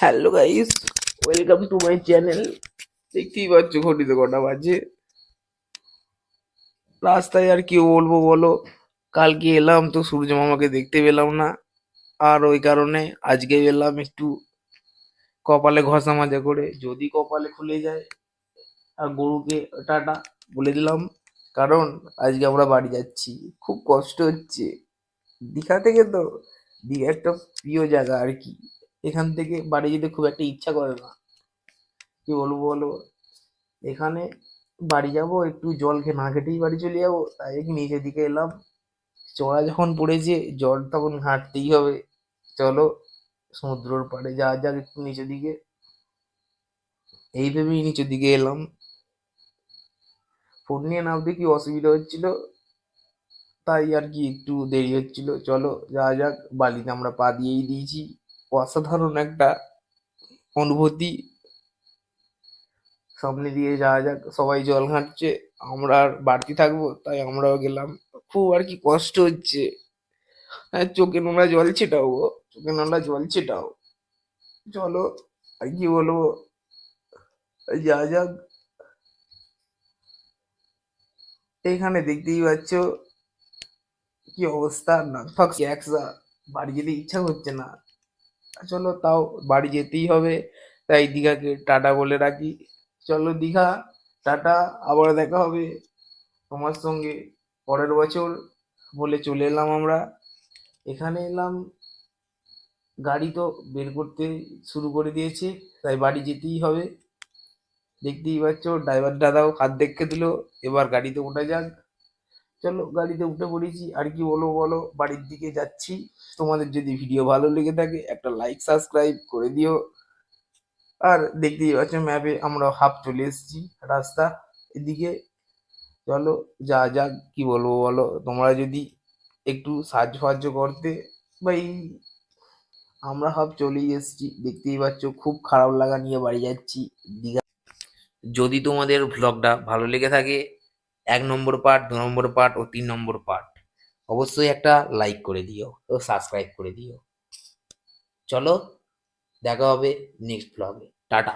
Hello guys welcome to my channel দেখতেই পাচ্ছ ঘটিতে কটা বাজে। রাস্তায় আর কি বলব বলো? কালকে এলাম তো সূর্য মামাকে দেখতে পেলাম না। আর ওই কারণে আজকে এলাম একটু কপালে ঘষা মাজা করে। যদি কপালে খুলে যায়, আর গরুকে টাটা বলে দিলাম। কারণ আজকে আমরা বাড়ি যাচ্ছি। খুব কষ্ট হচ্ছে। দীঘা থেকে তো দীঘা একটা প্রিয় জায়গা আর কি। এখান থেকে বাড়ি যেতে খুব একটা ইচ্ছা করে না। কি বলব বলো? এখানে বাড়ি যাব, একটু জল খেয়ে না খেটেই বাড়ি চলে যাব, তাই নিচের দিকে এলাম। চড়া যখন পড়েছে, জল তখন ঘাঁটতেই হবে। চলো সমুদ্রর পাড়ে যা যাক একটু নিচের দিকে। এই ভেবেই নিচের দিকে এলাম। ফোন নিয়ে নামতে কি অসুবিধা হচ্ছিল? তাই আর কি একটু দেরি হচ্ছিল। চলো যা যাক, বালিতে আমরা পা দিয়েই দিয়েছি। অসাধারণ একটা অনুভূতি। সামনে দিয়ে যাওয়া যাক, সবাই জল ঘাঁটছে, আমরা আর বাড়তি থাকব, তাই আমরাও গেলাম। খুব আর কি কষ্ট হচ্ছে। আর চোখে নোংরা জল ছেটাও গো, চোখে নোংরা জল ছেটাও। চলো, আর কি বলব? যা যাক। এখানে দেখতেই পাচ্ছ, কি অবস্থা? নাক ফাক একসা বাড়ি যেতে ইচ্ছা করছে না। চলো তাও বাড়ি যেতেই হবে। তাই দীঘাকে টাটা বলে রাখি। চলো দীঘা, টাটা, আবার দেখা হবে। তোমার সঙ্গে পরের বছর বলে চলে এলাম আমরা। এখানে এলাম, গাড়ি তো বের করতে শুরু করে দিয়েছে, তাই বাড়ি যেতেই হবে। দেখতেই পাচ্ছ ড্রাইভার দাদাও হাত দেখে দিল, এবার গাড়িতে ওঠা যাক। চলো গাড়িতে উঠে পড়েছি। আর কি বলব বলো, বাড়ির দিকে যাচ্ছি। তোমাদের যদি ভিডিও ভালো লেগে থাকে, একটা লাইক সাবস্ক্রাইব করে দিও। আর দেখতেই পাচ্ছ ম্যাপে আমরা হাফ চলে এসেছি রাস্তা এদিকে। চলো যা যাক, কি বলব বলো, তোমরা যদি একটু সাহায্য ফাহায্য করতে বা এই আমরা হাফ চলেই এসেছি। দেখতেই পাচ্ছ, খুব খারাপ লাগা নিয়ে বাড়ি যাচ্ছি। দীঘা যদি তোমাদের ভ্লগটা ভালো লেগে থাকে এক নম্বর পার্ট দু নম্বর পার্ট ও তিন নম্বর পার্ট অবশ্যই একটা লাইক করে দিও ও সাবস্ক্রাইব করে দিও। চলো, দেখা হবে নেক্সট ব্লগে টাটা।